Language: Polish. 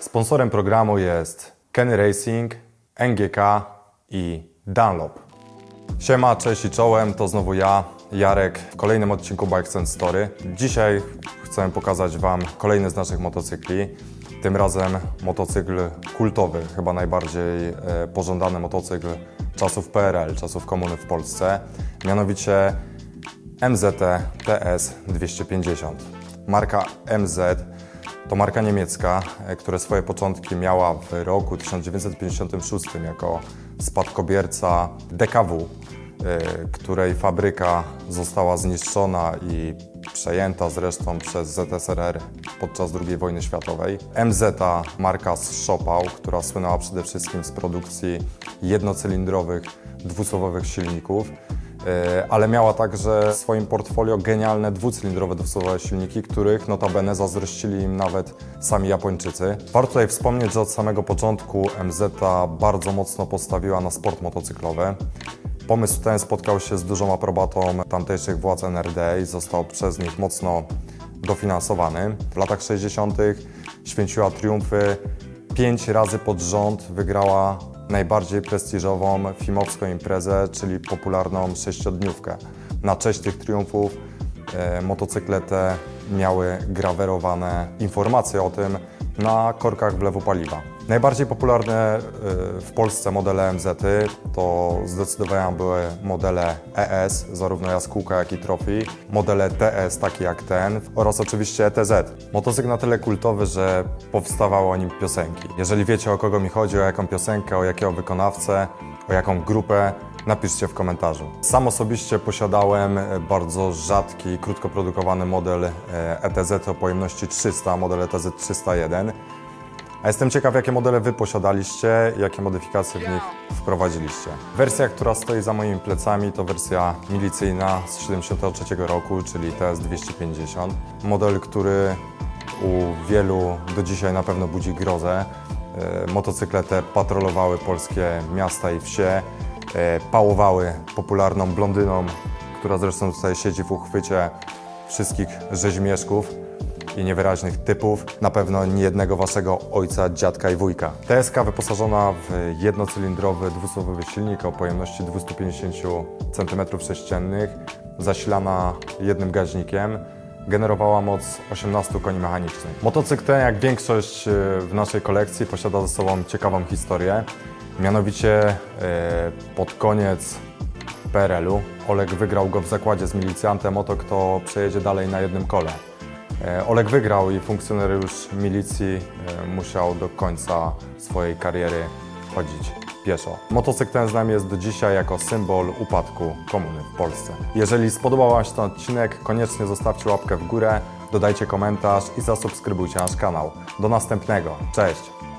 Sponsorem programu jest Kenny Racing, NGK i Dunlop. Siema, cześć i czołem, to znowu ja, Jarek, w kolejnym odcinku Bike Sense Story. Dzisiaj chcę pokazać Wam kolejny z naszych motocykli. Tym razem motocykl kultowy, chyba najbardziej e, pożądany motocykl czasów PRL, czasów komuny w Polsce. Mianowicie MZT TS 250. Marka MZ to marka niemiecka, e, która swoje początki miała w roku 1956 jako spadkobierca DKW, e, której fabryka została zniszczona i przejęta zresztą przez ZSRR podczas II wojny światowej. MZ, marka z Szopał, która słynęła przede wszystkim z produkcji jednocylindrowych, dwusuwowych silników. E, ale miała także w swoim portfolio genialne dwucylindrowe dwusuwowe silniki, których notabene zazdrościli im nawet sami Japończycy. Warto tutaj wspomnieć, że od samego początku MZ bardzo mocno postawiła na sport motocyklowy. Pomysł ten spotkał się z dużą aprobatą tamtejszych władz NRD i został przez nich mocno dofinansowany. W latach 60. święciła triumfy. Pięć razy pod rząd wygrała najbardziej prestiżową filmowską imprezę, czyli popularną sześciodniówkę. Na cześć tych triumfów e, motocykle te miały grawerowane informacje o tym na korkach wlewu paliwa. Najbardziej popularne e, w Polsce modele MZ to zdecydowanie były modele ES, zarówno jaskółka, jak i Trophy, modele TS, takie jak ten oraz oczywiście ETZ. Motocykl na tyle kultowy, że powstawały o nim piosenki. Jeżeli wiecie o kogo mi chodzi, o jaką piosenkę, o jakiego wykonawcę, o jaką grupę, napiszcie w komentarzu. Sam osobiście posiadałem e, bardzo rzadki, krótko produkowany model e, ETZ o pojemności 300, model ETZ 301. A jestem ciekaw, jakie modele Wy posiadaliście jakie modyfikacje w nich wprowadziliście. Wersja, która stoi za moimi plecami, to wersja milicyjna z 73 roku, czyli TS250. Model, który u wielu do dzisiaj na pewno budzi grozę. E, Motocykle te patrolowały polskie miasta i wsie, e, pałowały popularną blondyną, która zresztą tutaj siedzi w uchwycie wszystkich rzeźmieszków i niewyraźnych typów, na pewno nie jednego waszego ojca, dziadka i wujka. TSK wyposażona w jednocylindrowy dwusuwowy silnik o pojemności 250 cm3, zasilana jednym gaźnikiem, generowała moc 18 koni mechanicznych. Motocykl ten, jak większość e, w naszej kolekcji, posiada ze sobą ciekawą historię. Mianowicie e, pod koniec PRL-u Oleg wygrał go w zakładzie z milicjantem o to, kto przejedzie dalej na jednym kole. E, Oleg wygrał i funkcjonariusz milicji e, musiał do końca swojej kariery chodzić pieszo. Motocykl ten z nami jest do dzisiaj jako symbol upadku komuny w Polsce. Jeżeli spodobał Wam się ten odcinek, koniecznie zostawcie łapkę w górę, dodajcie komentarz i zasubskrybujcie nasz kanał. Do następnego. Cześć!